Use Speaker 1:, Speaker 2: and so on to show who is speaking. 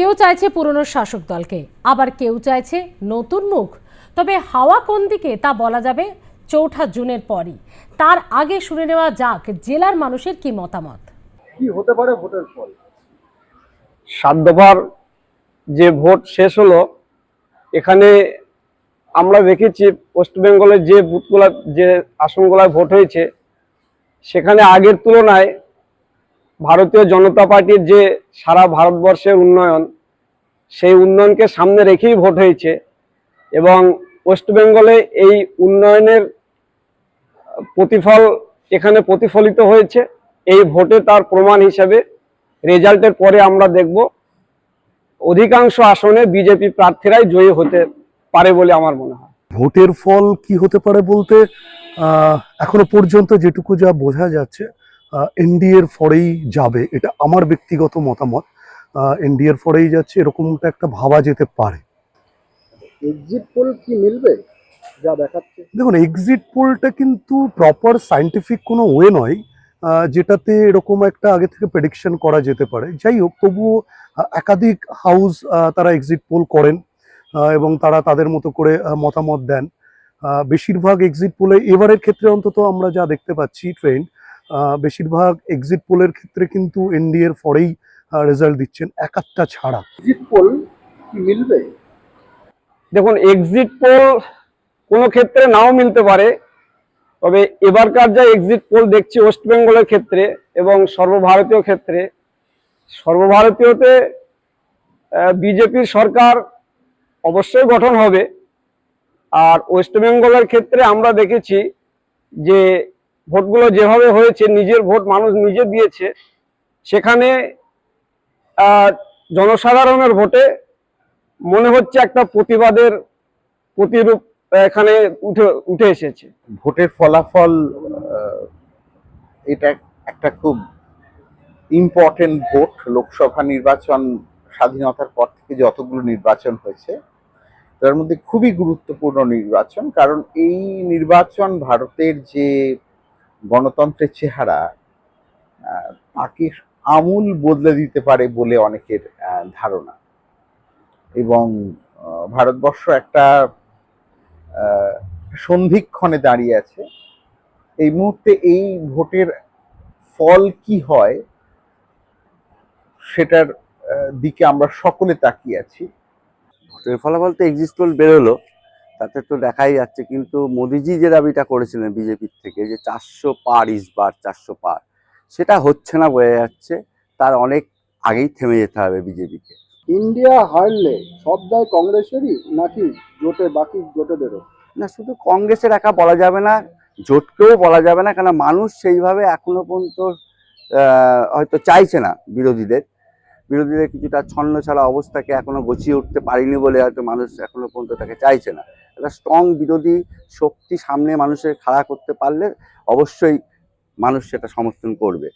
Speaker 1: কেউ চাইছে পুরনো শাসক দলকে আবার কেউ চাইছে নতুন মুখ। তবে হাওয়া কোন দিকে তা বলা যাবে চৌঠা জুনের পরই। তার আগে শুনে নেওয়া যাক জেলার মানুষের কি মতামত।
Speaker 2: কি হতে পারে ভোটের ফল
Speaker 3: সাত দফার যে ভোট শেষ হলো এখানে আমরা দেখেছি ওয়েস্ট বেঙ্গলের যে বুথগুলা যে আসনগুলায় ভোট হয়েছে সেখানে আগের তুলনায় ভারতীয় জনতা পার্টির যে সারা ভারতবর্ষের উন্নয়ন, সেই উন্নয়নকে সামনে রেখেই ভোট হয়েছে এবং ওয়েস্ট বেঙ্গলে এই উন্নয়নের প্রতিফল এখানে প্রতিফলিত হয়েছে। এই ভোটে তার প্রমাণ হিসাবে রেজাল্টের পরে আমরা দেখব অধিকাংশ আসনে বিজেপি প্রার্থীরাই জয়ী হতে পারে বলে আমার মনে হয়।
Speaker 4: ভোটের ফল কি হতে পারে বলতে এখনও পর্যন্ত যেটুকু যা বোঝা যাচ্ছে এনডিএর ফরেই যাবে এটা আমার ব্যক্তিগত মতামত। এনডিএর ফরেই যাচ্ছে এরকমটা একটা ভাবা যেতে পারে।
Speaker 2: এক্সিট পোল কি মিলবে? যা দেখাচ্ছে।
Speaker 4: দেখুন এক্সিট পোলটা কিন্তু প্রপার সায়েন্টিফিক কোনো ওয়ে নয় যেটাতে এরকম একটা আগে থেকে প্রেডিকশন করা যেতে পারে। যাই হোক তবুও একাধিক হাউস তারা এক্সিট পোল করেন এবং তারা তাদের মতো করে মতামত দেন। বেশিরভাগ এক্সিট পোলে এবারের ক্ষেত্রে অন্তত আমরা যা দেখতে পাচ্ছি ট্রেন্ড বেশিরভাগ এক্সিট পোলের ক্ষেত্রে কিন্তু এনডিএর ফরেই রেজাল্ট দিচ্ছেন। একাত্তা ছাড়া।
Speaker 2: এক্সিট পোল কি মিলবে?
Speaker 3: দেখুন এক্সিট পোল কোনো ক্ষেত্রে নাও মিলতে পারে তবে এবারকার যা এক্সিট পোল দেখছি ওয়েস্ট বেঙ্গলের ক্ষেত্রে এবং সর্বভারতীয় ক্ষেত্রে সর্বভারতীয়তে বিজেপির সরকার অবশ্যই গঠন হবে। আর ওয়েস্ট বেঙ্গলের ক্ষেত্রে আমরা দেখেছি যে ভোটগুলো যেভাবে হয়েছে, নিজের ভোট মানুষ নিজে দিয়েছে, সেখানে জনসাধারণের ভোটে মনে হচ্ছে একটা প্রতিবাদের প্রতিরূপ এখানে উঠে উঠে এসেছে।
Speaker 5: ভোটের ফলাফল এটা একটা খুব ইম্পর্টেন্ট ভোট। লোকসভা নির্বাচন স্বাধীনতার পর থেকে যতগুলো নির্বাচন হয়েছে, তার মধ্যে খুবই গুরুত্বপূর্ণ নির্বাচন। কারণ এই নির্বাচন ভারতের যে গণতন্ত্রের চেহারা তাকে আমূল বদলে দিতে পারে বলে অনেকের ধারণা। এবং ভারতবর্ষ একটা সন্ধিক্ষণে দাঁড়িয়ে আছে। এই মুহূর্তে এই ভোটের ফল কি হয়, সেটার দিকে আমরা সকলে তাকিয়ে আছি।
Speaker 6: ভোটের ফলাফল তো এক্সিস্ট বেরোলো। তাতে তো দেখাই যাচ্ছে কিন্তু মোদিজি যে দাবিটা করেছিলেন বিজেপির থেকে যে চারশো পার ইসবার চারশো পার সেটা হচ্ছে না বোঝা যাচ্ছে তার অনেক আগেই থেমে যেতে হবে বিজেপিকে।
Speaker 2: ইন্ডিয়া হারলে সব দায় কংগ্রেসেরই নাকি জোটে বাকি জোটেদেরও?
Speaker 6: না শুধু কংগ্রেসের একা বলা যাবে না জোটকেও বলা যাবে না কেন মানুষ সেইভাবে এখনও পর্যন্ত হয়তো চাইছে না বিরোধীদের। বিরোধীদের কিছুটা ছন্ন ছাড়া অবস্থাকে এখনও গছিয়ে উঠতে পারিনি বলে হয়তো মানুষ এখনও পর্যন্ত তাকে চাইছে না। একটা স্ট্রং বিরোধী শক্তি সামনে মানুষের খাড়া করতে পারলে অবশ্যই মানুষ সেটা সমর্থন করবে।